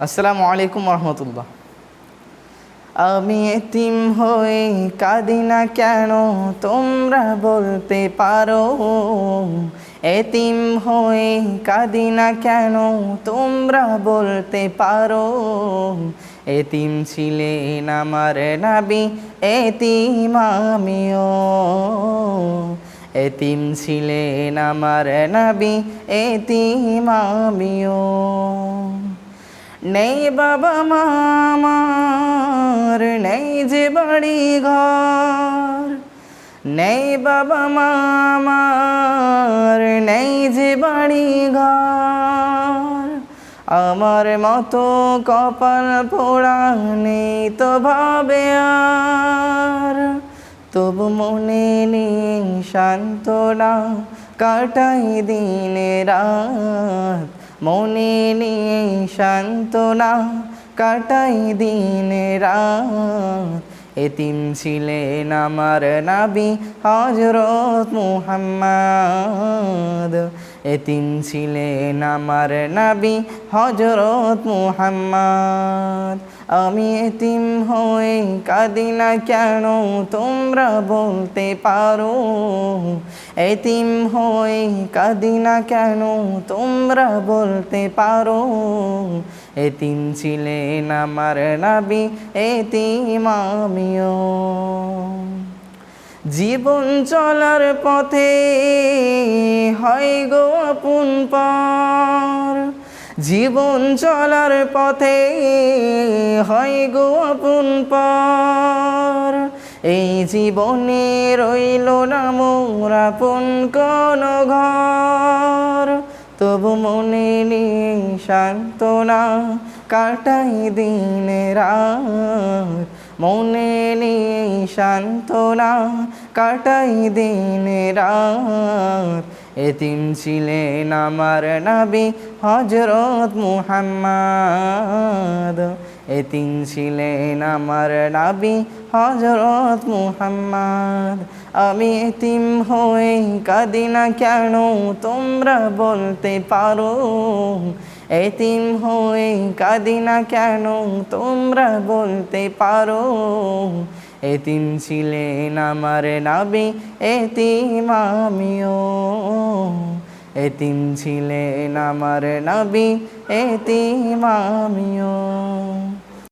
আসসালামু আলাইকুম রহমতুল্লাহ আমি এতিম হই কাঁদি না কেন? তোমরা বলতে পারো। এতিম হয়ে কাঁদি না কেন? তোমরা বলতে পারো। এতিম ছিলেন আমার নাবি, এতিম আমিও। এতিম ছিলেন আমার নাবি, এতিম আমিও। নেই বাবা মামার, নেই যে বাড়ি ঘর। নেই বাবা মামার, নেই যে বাড়ি ঘর। আমার মতো কপাল পোড়া নেই তো ভাবে আর। তবু মনে নেই সান্ত্বনা কাটাই দিনে রাত। মনে নিয়ে সান্ত্বনা কাটাই দিন এতিম ছিলেন আমার নাবি হজরত মুহাম্মদ। এতিম ছিলেন আমার নাবি হজরত মুহাম্মদ। আমি এতিম হয়ে কাঁদি না কেন তোমরা বলতে পারো? এতিম হয়ে কাঁদি না কেন তোমরা বলতে পারো? এতিম ছিলেন আমার নাবি এতিম আমিও। জীবন চলার পথে হয় গো আপন পার। জীবন চলার পথে হয় গো আপন পার। এই জীবনে রইল না মোর আপন কোন ঘর। তবু মনে নেই সান্ত্বনা কাটাই দিন রাত মনে নেই সান্ত্বনা কাটাই দিন রাত এতিম ছিলেন আমার নাবি হজরত মুহাম্মদ। এতিম ছিলেন আমার নাবি হজরত মুহাম্মদ। আমি এতিম হয়ে কাঁদি না কেন? তোমরা বলতে পারো। এতিম হয়ে কাঁদি না কেন? তোমরা বলতে পারো। এতিম ছিলেন আমার নাবি এতিম আমিও। এতিম ছিলেন আমার নাবি এতিম আমিও।